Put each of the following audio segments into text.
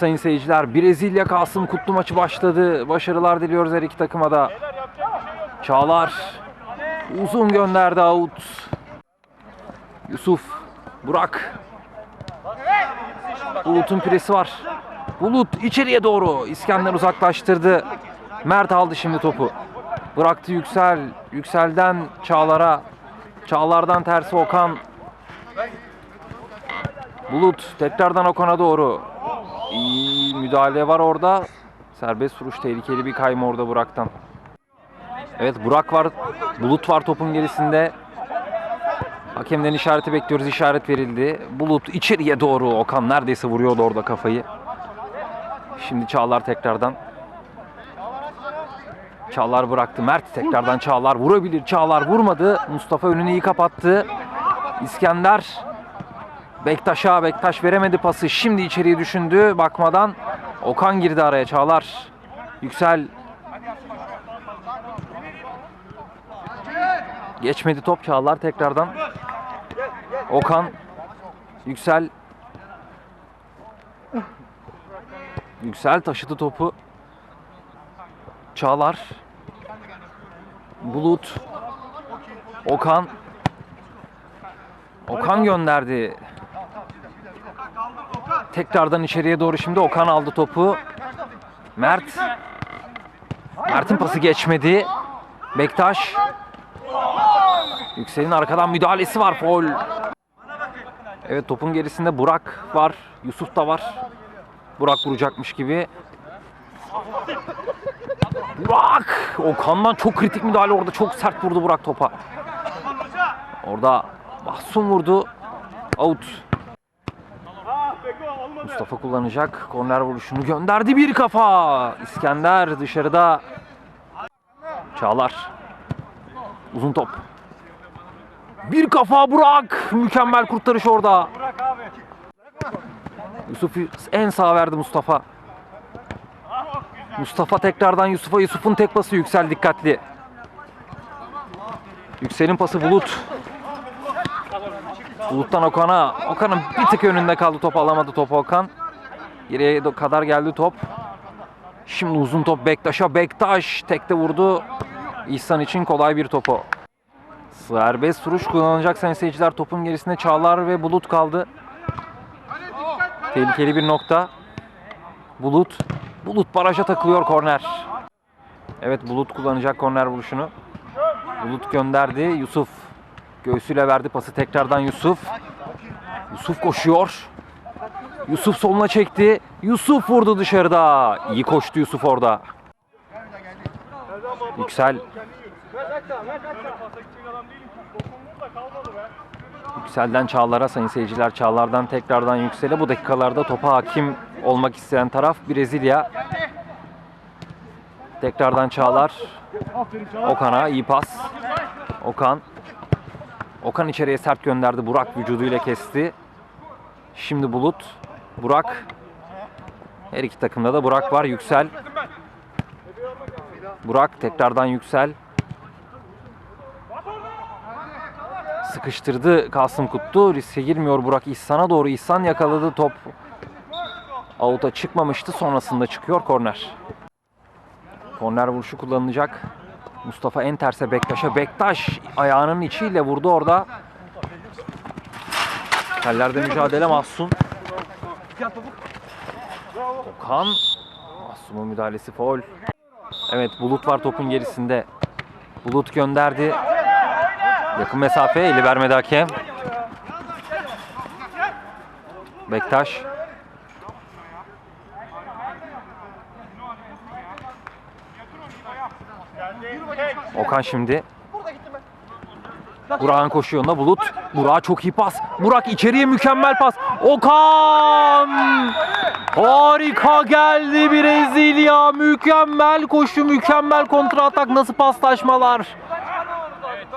sayın seyirciler. Brezilya Kasım Kutlu maçı başladı. Başarılar diliyoruz her iki takıma da. Çağlar uzun gönderdi out. Yusuf, Burak. Bulut'un presi var. Bulut içeriye doğru. İskender uzaklaştırdı. Mert aldı şimdi topu. Bıraktı Yüksel. Yüksel'den Çağlar'a. Çağlar'dan tersi Okan. Bulut tekrardan Okan'a doğru. İyi müdahale var orada. Serbest vuruş tehlikeli bir kayma orada Burak'tan. Evet Burak var. Bulut var topun gerisinde. Hakemden işareti bekliyoruz. İşaret verildi. Bulut içeriye doğru. Okan neredeyse vuruyordu orada kafayı. Şimdi Çağlar tekrardan. Çağlar bıraktı. Mert tekrardan Çağlar vurabilir. Çağlar vurmadı. Mustafa önünü iyi kapattı. İskender Bektaş'a Bektaş veremedi pası. Şimdi içeriye düşündü. Bakmadan Okan girdi araya. Çağlar Yüksel Geçmedi top Çağlar tekrardan. Okan Yüksel Yüksel taşıdı topu. Çağlar Bulut Okan Okan gönderdi. Tekrardan içeriye doğru şimdi Okan aldı topu. Mert Mert'in pası geçmedi. Bektaş Yüksel'in arkadan müdahalesi var. Foul. Evet topun gerisinde Burak var. Yusuf da var. Burak vuracakmış gibi. Burak! Okan'dan çok kritik müdahale orada. Çok sert vurdu Burak topa. Orada Mahsun vurdu. Out. Mustafa kullanacak. Korner vuruşunu gönderdi bir kafa. İskender dışarıda. Çağlar. Uzun top. Bir kafa Burak. Mükemmel kurtarış orada. Yusuf en sağ verdi Mustafa. Mustafa tekrardan Yusuf'a. Yusuf'un tek pası Yüksel dikkatli. Yüksel'in pası Bulut. Bulut'tan Okan'a. Okan'ın bir tık önünde kaldı top alamadı topu Okan. Geriye kadar geldi top. Şimdi uzun top Bektaş'a. Bektaş tekte vurdu. İhsan için kolay bir topu. Serbest vuruş kullanılacak sayın seyirciler. Topun gerisinde Çağlar ve Bulut kaldı. Tehlikeli bir nokta. Bulut. Bulut baraja takılıyor korner. Evet Bulut kullanacak korner vuruşunu. Bulut gönderdi. Yusuf göğsüyle verdi pası tekrardan Yusuf. Yusuf koşuyor. Yusuf soluna çekti. Yusuf vurdu dışarıda. İyi koştu Yusuf orada. Yüksel Yüksel'den Çağlar'a sayın seyirciler. Çağlar'dan tekrardan Yüksel'e. Bu dakikalarda topa hakim olmak isteyen taraf Brezilya. Tekrardan Çağlar. Okan'a iyi pas. Okan. Okan içeriye sert gönderdi. Burak vücuduyla kesti. Şimdi Bulut. Burak. Her iki takımda da Burak var. Yüksel. Burak tekrardan Yüksel. Sıkıştırdı Kasım Kutlu. Riske girmiyor Burak İhsan'a doğru. İhsan yakaladı top. Out'a çıkmamıştı. Sonrasında çıkıyor korner. Korner vuruşu kullanılacak. Mustafa en terse Bektaş'a. Bektaş ayağının içiyle vurdu orada. Tellerde mücadele Mahsun. Okan. Mahsun'un müdahalesi foul. Evet Bulut var topun gerisinde. Bulut gönderdi. Yakın mesafe eli vermedi hakem. Bektaş. Okan şimdi. Burak'ın koşu yoluna Bulut. Burak çok iyi pas. Burak içeriye mükemmel pas. Okan! Harika geldi Brezilya. Mükemmel koşu, mükemmel kontra atak. Nasıl paslaşmalar?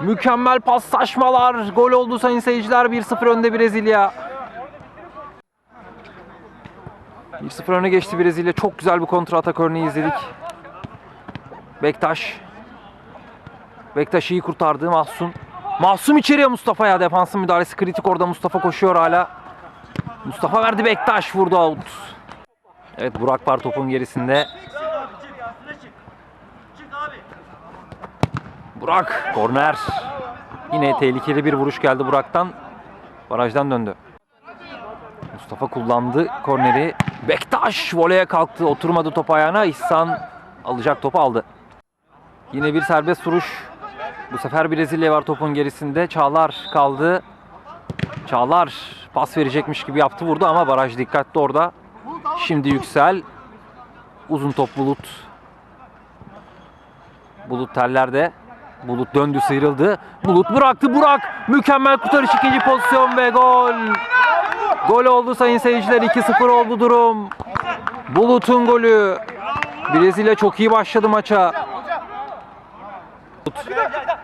Mükemmel paslaşmalar. Gol oldu sayın seyirciler. 1-0 önde Brezilya. 1-0 öne geçti Brezilya. Çok güzel bir kontra atak örneği izledik. Bektaş. Bektaş iyi kurtardı Mahsun. Mahsun içeriye Mustafa'ya defansın müdahalesi kritik orada Mustafa koşuyor hala. Mustafa verdi Bektaş vurdu out. Evet Burak var topun gerisinde. Burak korner. Yine tehlikeli bir vuruş geldi Burak'tan. Barajdan döndü. Mustafa kullandı korneri. Bektaş voleye kalktı. Oturmadı top ayağına. İhsan alacak topu aldı. Yine bir serbest vuruş. Bu sefer Brezilya var topun gerisinde. Çağlar kaldı. Çağlar pas verecekmiş gibi yaptı vurdu ama baraj dikkatli orada. Şimdi Yüksel. Uzun top Bulut. Bulut tellerde. Bulut döndü sıyrıldı. Bulut bıraktı Burak. Mükemmel kurtarış ikinci pozisyon ve gol. Gol oldu sayın seyirciler. 2-0 oldu durum. Bulut'un golü. Brezilya çok iyi başladı maça. Bulut.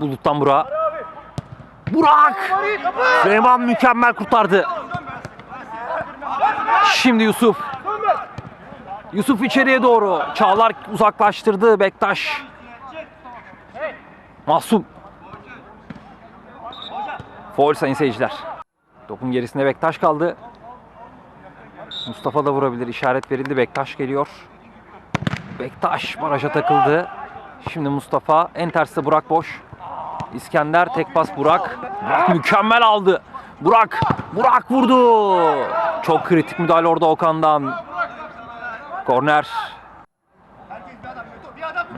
Bulut'tan Burak. Burak! Süleyman mükemmel kurtardı. Şimdi Yusuf. Yusuf içeriye doğru. Çağlar uzaklaştırdı. Bektaş. Masum. Foul sayın seyirciler. Topun gerisinde Bektaş kaldı. Mustafa da vurabilir. İşaret verildi. Bektaş geliyor. Bektaş baraja takıldı. Şimdi Mustafa. En tersi Burak boş. İskender tek pas. Burak mükemmel aldı. Burak. Burak vurdu. Çok kritik müdahale orada Okan'dan. Korner.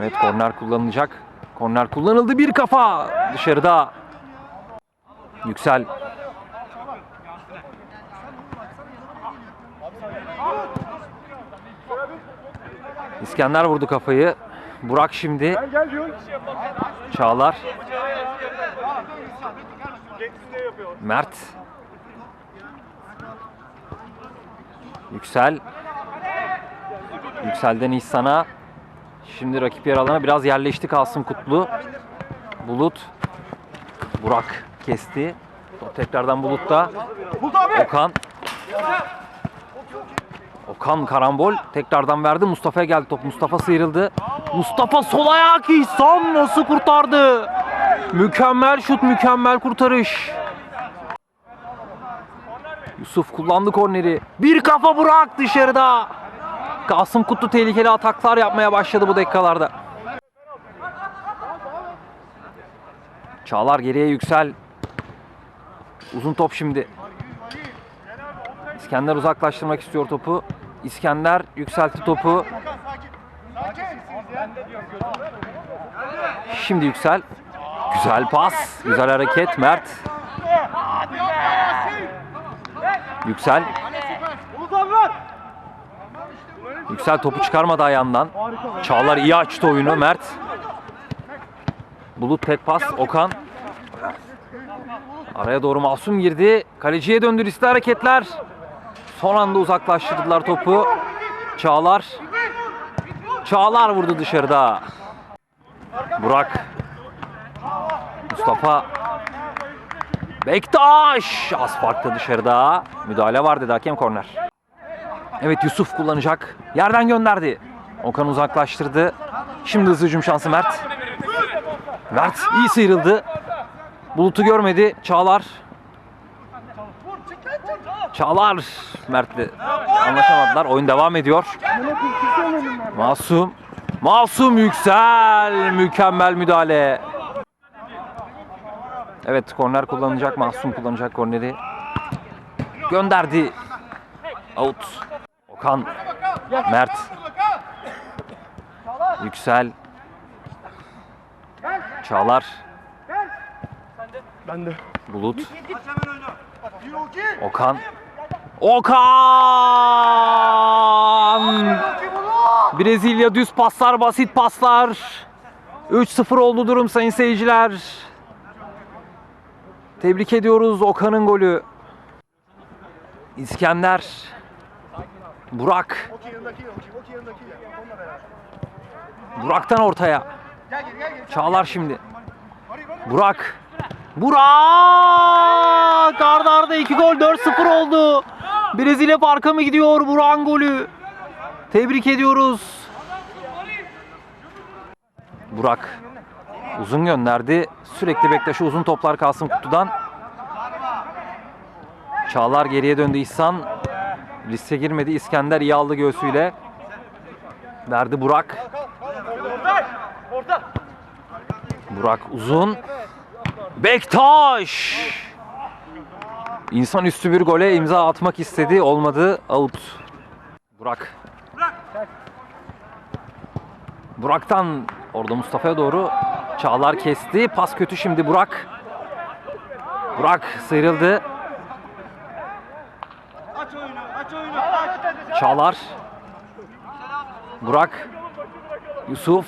Evet korner kullanılacak. Korner kullanıldı. Bir kafa dışarıda. Yüksel. İskender vurdu kafayı. Burak şimdi. Çağlar. Mert. Yüksel. Yüksel'den İhsan'a. Şimdi rakip yer alana biraz yerleşti Kasım Kutlu. Bulut. Burak kesti. Tekrardan Bulut'ta. Okan. Okan karambol tekrardan verdi. Mustafa'ya geldi top. Mustafa sıyrıldı. Mustafa sol ayak İhsan nasıl kurtardı? Mükemmel şut, mükemmel kurtarış. Yusuf kullandı korneri. Bir kafa Burak dışarıda. Kasım Kutlu tehlikeli ataklar yapmaya başladı bu dakikalarda. Çağlar geriye yüksel. Uzun top şimdi. İskender uzaklaştırmak istiyor topu. İskender yükseltti topu. Şimdi yüksel. Güzel pas. Güzel hareket. Mert. Yüksel. Yüksel topu çıkarmadı ayağından. Çağlar iyi açtı oyunu. Mert. Bulut tek pas. Okan. Araya doğru Masum girdi. Kaleciye döndü riskli hareketler. Son anda uzaklaştırdılar topu. Çağlar. Çağlar vurdu dışarıda. Burak. Mustafa. Bektaş. Az farklı dışarıda. Müdahale var dedi hakem korner. Evet Yusuf kullanacak. Yerden gönderdi. Okan uzaklaştırdı. Şimdi hızlı hücum şansı Mert. Mert iyi sıyrıldı. Bulut'u görmedi. Çağlar. Çağlar Mert'le anlaşamadılar. Oyun devam ediyor. Masum. Masum Yüksel. Mükemmel müdahale. Evet korner kullanacak. Masum kullanacak korneri. Gönderdi. Out. Okan. Mert. Yüksel. Çağlar. Ben de. Bulut. Okan. Okan! Brezilya düz paslar, basit paslar. 3-0 oldu durum sayın seyirciler. Tebrik ediyoruz Okan'ın golü. İskender. Burak. Burak'tan ortaya. Çağlar şimdi. Burak. Burak! Arda arda 2 gol 4-0 oldu. Brezilya farka mı gidiyor Burak'ın golü? Tebrik ediyoruz. Burak uzun gönderdi. Sürekli Bektaş'a uzun toplar Kasım Kutu'dan. Çağlar geriye döndü İhsan. Riske girmedi. İskender iyi aldı göğsüyle. Verdi Burak. Burak uzun. Bektaş. İnsanüstü bir gole imza atmak istedi. Olmadı. Out. Burak. Burak'tan orada Mustafa'ya doğru Çağlar kesti. Pas kötü şimdi Burak. Burak sıyrıldı. Çağlar. Burak. Yusuf.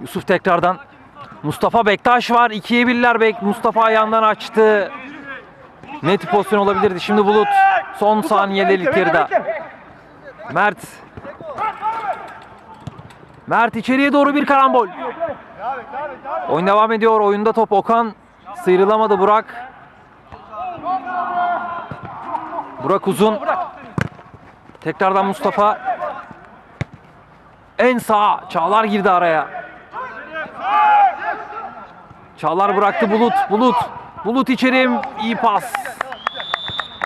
Yusuf tekrardan. Mustafa Bektaş var. İkiye birler Bek. Mustafa ayağından açtı. Net pozisyon olabilirdi. Şimdi Bulut. Son saniyeler ilk yarıda. Mert. Mert içeriye doğru bir karambol. Oyun devam ediyor. Oyunda top Okan. Sıyrılamadı Burak. Burak uzun. Tekrardan Mustafa. En sağ. Çağlar girdi araya. Çağlar bıraktı Bulut. Bulut. Bulut içerim. iyi pas.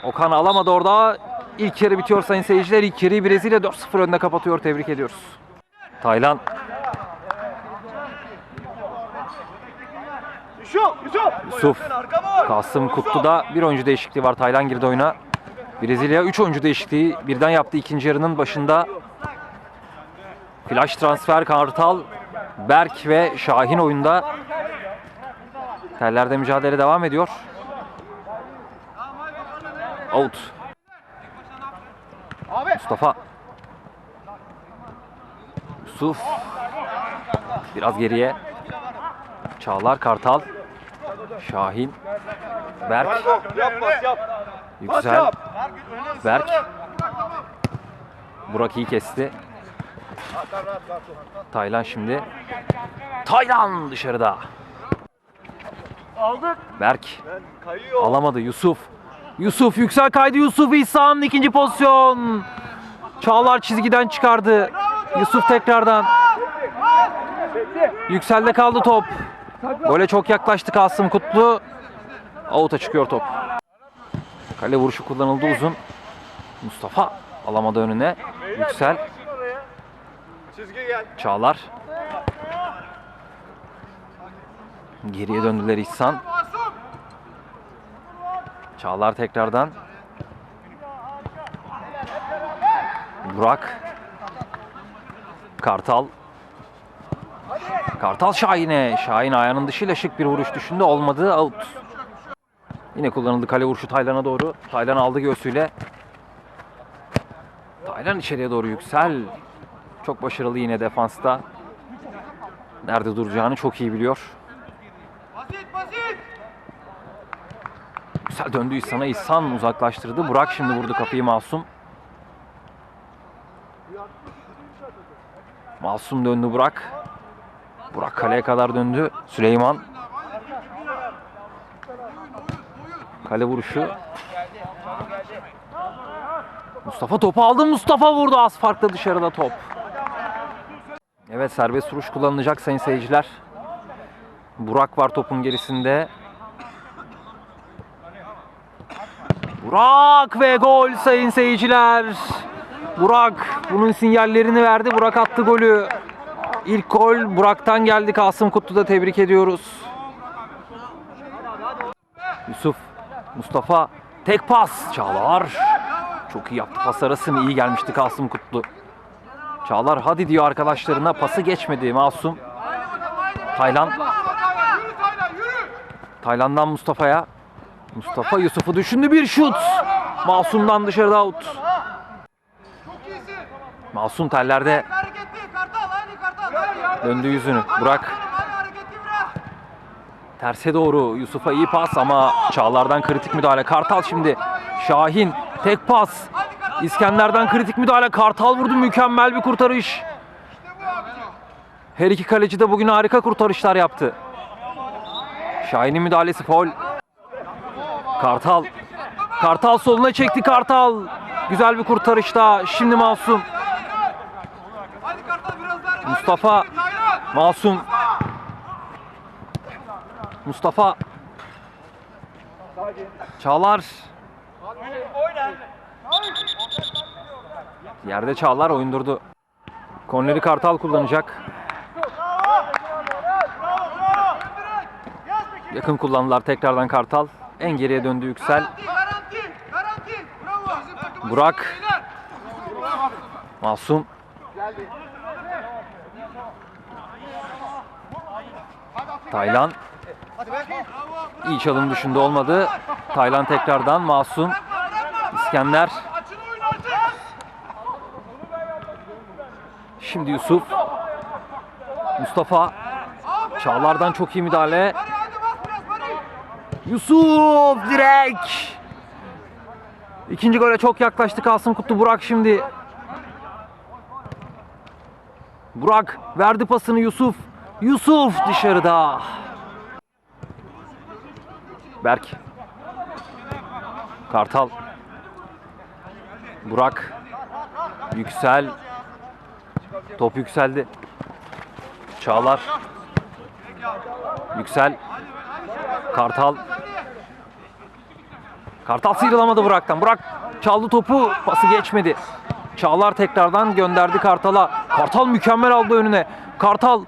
Okan alamadı orada. İlk yarı bitiyor sayın seyirciler. İlk yarıyı Brezilya 4-0 önde kapatıyor. Tebrik ediyoruz. Taylan. Yusuf. Kasım Kutlu'da bir oyuncu değişikliği var. Taylan girdi oyuna. Brezilya 3 oyuncu değişikliği birden yaptı ikinci yarının başında. Flash transfer Kartal, Berk ve Şahin oyunda. Tellerde mücadele devam ediyor. Out. Mustafa. Yusuf. Biraz geriye. Çağlar Kartal. Şahin. Berk. Yüksel. Berk. Burak iyi kesti. Taylan şimdi. Taylan dışarıda. Aldık. Berk Kayıyor. alamadı. Yusuf. Yusuf yüksel kaydı. Yusuf İhsan ikinci pozisyon. Çağlar çizgiden çıkardı. Yusuf tekrardan. Yükselde kaldı top. Gole çok yaklaştı Kasım Kutlu. Out'a çıkıyor top. Kale vuruşu kullanıldı uzun. Mustafa alamadı önüne. Yüksel. Çağlar. Geriye döndüler İhsan. Çağlar tekrardan. Burak. Kartal. Kartal Şahin'e. Şahin ayağının dışıyla şık bir vuruş düşündü. Olmadı. Out. Yine kullanıldı kale vuruşu Taylan'a doğru. Taylan aldı göğsüyle. Taylan içeriye doğru yüksel. Çok başarılı yine defansta. Nerede duracağını çok iyi biliyor. Basit, basit. Güzel döndü İhsan'a. İhsan uzaklaştırdı. Burak şimdi vurdu kapıyı Masum. Masum döndü Burak. Burak kaleye kadar döndü. Süleyman. Kale vuruşu. Mustafa topu aldı. Mustafa vurdu. Az farklı dışarıda top. Evet serbest vuruş kullanılacak sayın seyirciler. Burak var topun gerisinde. Burak ve gol sayın seyirciler. Burak bunun sinyallerini verdi. Burak attı golü. İlk gol Burak'tan geldi. Kasım Kutlu da tebrik ediyoruz. Yusuf, Mustafa tek pas. Çağlar. Çok iyi yaptı. Pas arasını iyi gelmişti Kasım Kutlu. Çağlar hadi diyor arkadaşlarına. Pası geçmedi Masum. Taylan. Taylan'dan Mustafa'ya. Mustafa Yusuf'u düşündü bir şut. Masum'dan dışarıda out. Masum tellerde döndü yüzünü. Burak terse doğru. Yusuf'a iyi pas ama Çağlar'dan kritik müdahale. Kartal şimdi. Şahin tek pas. İskender'den kritik müdahale. Kartal vurdu. Mükemmel bir kurtarış. Her iki kaleci de bugün harika kurtarışlar yaptı. Şahin'in müdahalesi foul. Kartal. Kartal soluna çekti Kartal. Güzel bir kurtarışta. Şimdi Masum. Mustafa. Masum. Mustafa. Çağlar. Yerde Çağlar oyundurdu. Korneri Kartal kullanacak. Yakın kullandılar tekrardan Kartal. En geriye döndü Yüksel. Burak. Masum. Taylan. İyi çalım düşündü olmadı. Taylan tekrardan Masum. İskender. Şimdi Yusuf. Mustafa. Çağlar'dan çok iyi müdahale. Bari hadi bas biraz bari. Yusuf direkt. İkinci gole çok yaklaştı Kasım Kutlu. Burak şimdi. Burak verdi pasını Yusuf. Yusuf dışarıda. Berk. Kartal. Burak. Yüksel. Top yükseldi. Çağlar. Yüksel. Kartal. Kartal sıyrılamadı Burak'tan. Burak çaldı topu. Pası geçmedi. Çağlar tekrardan gönderdi Kartal'a. Kartal mükemmel aldı önüne. Kartal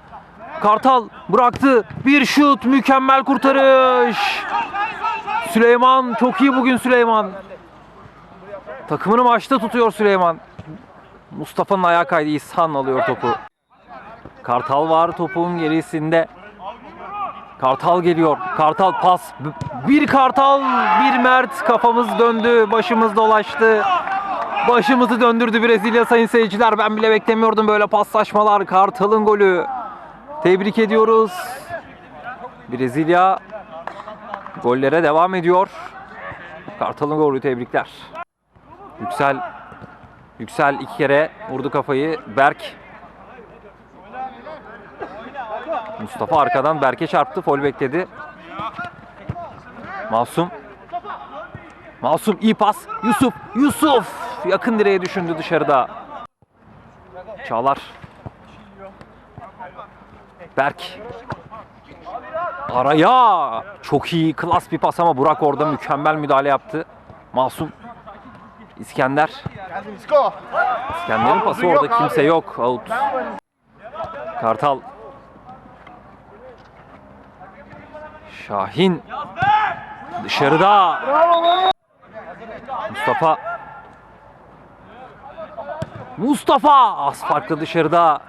Kartal bıraktı. Bir şut. Mükemmel kurtarış. Süleyman çok iyi bugün Süleyman. Takımını maçta tutuyor Süleyman. Mustafa'nın ayağı kaydı. İhsan alıyor topu. Kartal var topun gerisinde. Kartal geliyor. Kartal pas. Bir Kartal, bir Mert. Kafamız döndü, başımız dolaştı. Başımızı döndürdü Brezilya sayın seyirciler. Ben bile beklemiyordum böyle paslaşmalar. Kartal'ın golü. Tebrik ediyoruz. Brezilya gollere devam ediyor. Kartal'ın golü tebrikler. Yüksel Yüksel iki kere vurdu kafayı. Berk Mustafa arkadan Berke çarptı. Fol bekledi. Masum. Masum iyi pas. Yusuf. Yusuf. Yakın direğe düşündü dışarıda. Çağlar. Berk. Araya. Çok iyi. Klas bir pas ama Burak orada mükemmel müdahale yaptı. Masum. İskender. İskender'in pası orada kimse yok. Out. Kartal. Şahin. Dışarıda. Mustafa. Mustafa. Az farklı dışarıda.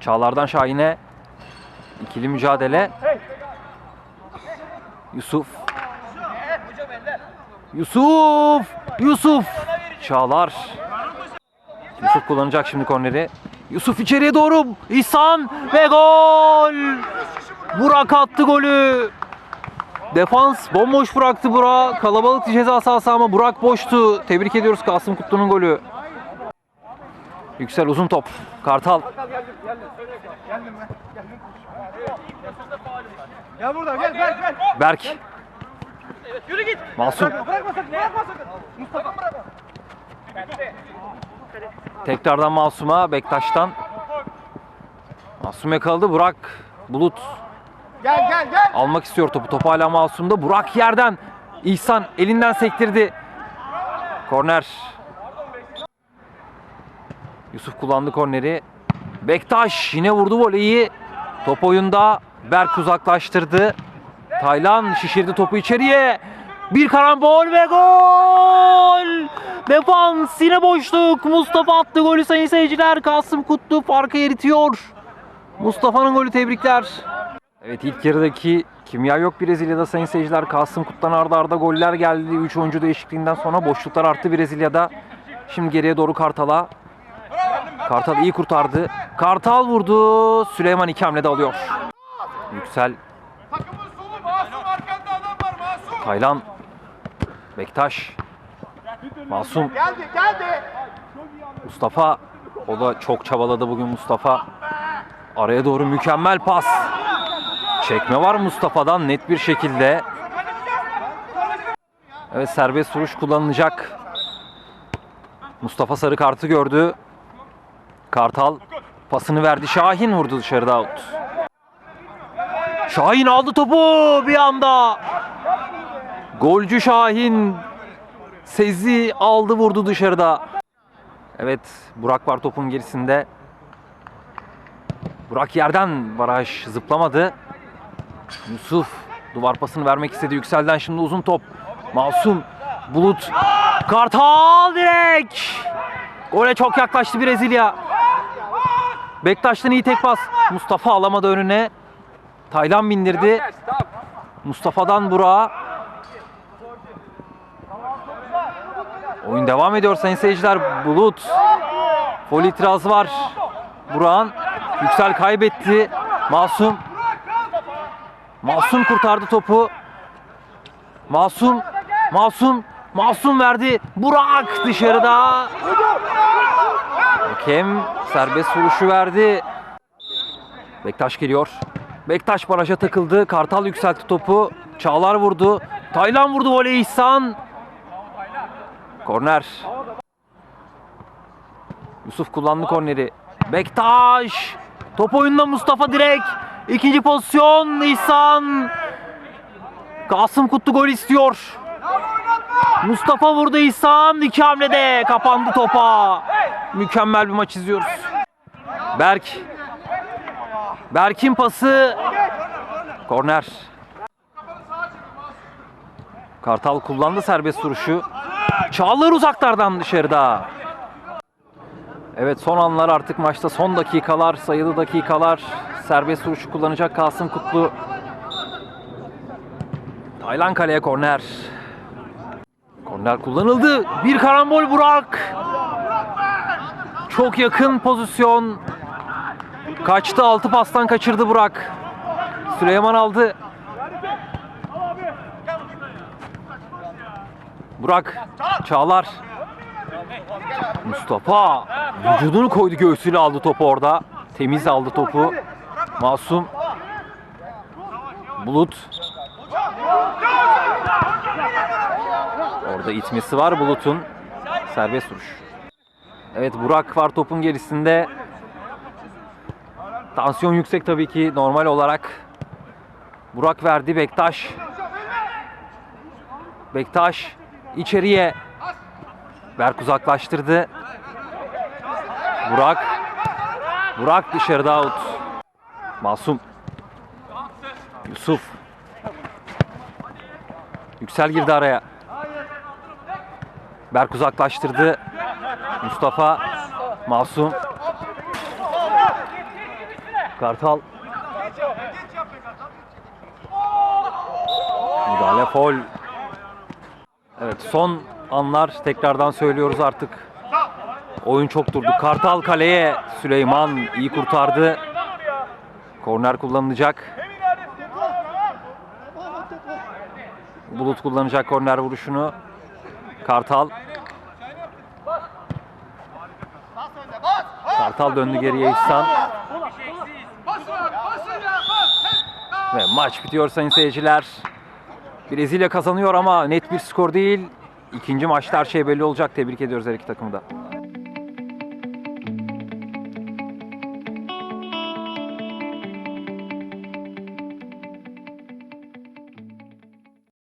Çağlar'dan Şahin'e. ikili mücadele. Yusuf. Yusuf. Yusuf. Çağlar. Yusuf kullanacak şimdi korneri. Yusuf içeriye doğru. İhsan ve gol. Burak attı golü. Defans bomboş bıraktı Burak. Kalabalık ceza sahası ama Burak boştu. Tebrik ediyoruz Kasım Kutlu'nun golü. Yüksel uzun top. Kartal. Gel burada gel gel gel. Berk. Yürü git. Masum. Tekrardan Masum'a. Bektaş'tan. Masum yakaladı. Burak. Bulut. Gel gel gel. Almak istiyor topu. Top hala Masum'da. Burak yerden. İhsan elinden sektirdi. Korner. Yusuf kullandı korneri. Bektaş yine vurdu voleyi. Top oyunda. Berk uzaklaştırdı. Taylan şişirdi topu içeriye. Bir karambol ve gol! Defans yine boşluk. Mustafa attı golü sayın seyirciler. Kasım Kutlu farkı eritiyor. Mustafa'nın golü tebrikler. Evet ilk yarıdaki kimya yok Brezilya'da sayın seyirciler. Kasım Kutlu'dan arda arda goller geldi. 3 oyuncu değişikliğinden sonra boşluklar arttı Brezilya'da. Şimdi geriye doğru Kartal'a. Kartal iyi kurtardı. Kartal vurdu. Süleyman iki hamlede alıyor. Yüksel. Taylan, Bektaş, Masum, Geldi geldi. Mustafa. O da çok çabaladı bugün Mustafa. Araya doğru mükemmel pas. Çekme var Mustafa'dan net bir şekilde. Evet serbest vuruş kullanılacak. Mustafa sarı kartı gördü. Kartal pasını verdi. Şahin vurdu dışarıda out. Şahin aldı topu bir anda. Golcü Şahin Sezi aldı vurdu dışarıda. Evet Burak var topun gerisinde. Burak yerden baraj zıplamadı. Yusuf duvar pasını vermek istedi. Yükselden şimdi uzun top. Masum Bulut Kartal direkt. Gole çok yaklaştı Brezilya. Bektaş'tan iyi tek pas. Mustafa alamadı önüne. Taylan bindirdi. Mustafa'dan Burak'a. Oyun devam ediyor sayın seyirciler. Bulut. Fol itirazı var. Burak'ın. Yüksel kaybetti. Masum. Masum kurtardı topu. Masum. Masum. Masum verdi. Burak dışarıda. Hakem serbest vuruşu verdi. Bektaş geliyor. Bektaş baraja takıldı. Kartal yükseltti topu. Çağlar vurdu. Taylan vurdu voley İhsan. Korner. Yusuf kullandı korneri. Bektaş. Top oyunda Mustafa direkt. İkinci pozisyon İhsan. Kasım Kutlu gol istiyor. Mustafa vurdu İhsan. İki hamlede kapandı topa. Mükemmel bir maç izliyoruz. Berk. Berk'in pası. Korner. Kartal kullandı serbest vuruşu. Çağlar uzaklardan dışarıda. Evet son anlar artık maçta son dakikalar, sayılı dakikalar. Serbest vuruşu kullanacak Kasım Kutlu. Taylan kaleye korner. Korner kullanıldı. Bir karambol Burak. Çok yakın pozisyon. Kaçtı altı pastan kaçırdı Burak. Süleyman aldı. Burak, Çağlar. Mustafa vücudunu koydu göğsüyle aldı topu orada. Temiz aldı topu. Masum. Bulut. Orada itmesi var Bulut'un. Serbest vuruş. Evet Burak var topun gerisinde. Tansiyon yüksek tabii ki normal olarak. Burak verdi Bektaş. Bektaş içeriye. Berk uzaklaştırdı. Burak. Burak dışarıda out. Masum. Yusuf. Yüksel girdi araya. Berk uzaklaştırdı. Mustafa. Masum. Kartal. Müdahale foul. Evet son anlar tekrardan söylüyoruz artık. Oyun çok durdu. Kartal kaleye Süleyman iyi kurtardı. Korner kullanılacak. Bulut kullanacak korner vuruşunu. Kartal. Kartal döndü geriye İhsan. Ve maç bitiyor sayın seyirciler. Brezilya kazanıyor ama net bir skor değil. İkinci maçta her şey belli olacak. Tebrik ediyoruz her iki takımı da.